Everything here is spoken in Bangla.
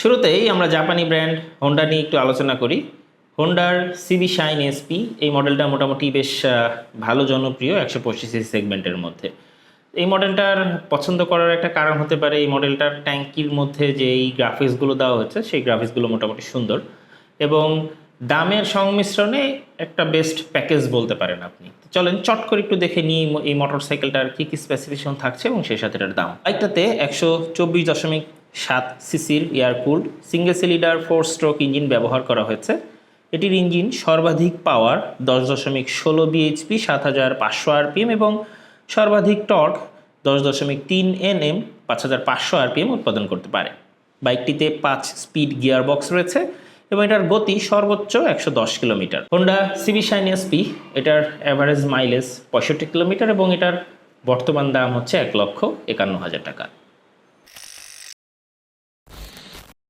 শুরুতেই আমরা জাপানি ব্র্যান্ড হোন্ডা নিয়ে একটু আলোচনা করি। হোন্ডার সিবি শাইন এসপি এই মডেলটা মোটামুটি বেশ ভালো জনপ্রিয় একশো পঁচিশ সেগমেন্টের মধ্যে। এই মডেলটার পছন্দ করার একটা কারণ হতে পারে এই মডেলটার ট্যাঙ্কির মধ্যে যে এই গ্রাফিক্সগুলো দেওয়া হচ্ছে সেই গ্রাফিক্সগুলো মোটামুটি সুন্দর এবং দামের সংমিশ্রণে একটা বেস্ট প্যাকেজ বলতে পারেন আপনি। চলেন চট করে একটু দেখে নিই এই মোটর সাইকেলটার কী কী স্পেসিফিকেশন থাকছে এবং সেই সাথে এটার দাম। বাইকটাতে একশো চব্বিশ দশমিক সাত সিসির air cooled single cylinder, four stroke engine ব্যবহার করা হয়েছে। এটির ইঞ্জিন সর্বাধিক পাওয়ার দশ দশমিক ষোলো বিএইচপি সাত হাজার পাঁচশো আরপিএম এবং সর্বাধিক টর্ক দশ দশমিক তিন এন এম পাঁচ হাজার পাঁচশো আরপিএম উৎপাদন করতে পারে। বাইকটিতে পাঁচ স্পিড গিয়ার বক্স রয়েছে এবং এটার গতি সর্বোচ্চ একশো দশ kilometre. Honda CB Shine SP এটার অ্যাভারেজ মাইলেজ পঁয়ষট্টি কিলোমিটার এবং এটার বর্তমান দাম হচ্ছে এক লক্ষ একান্ন হাজার টাকা।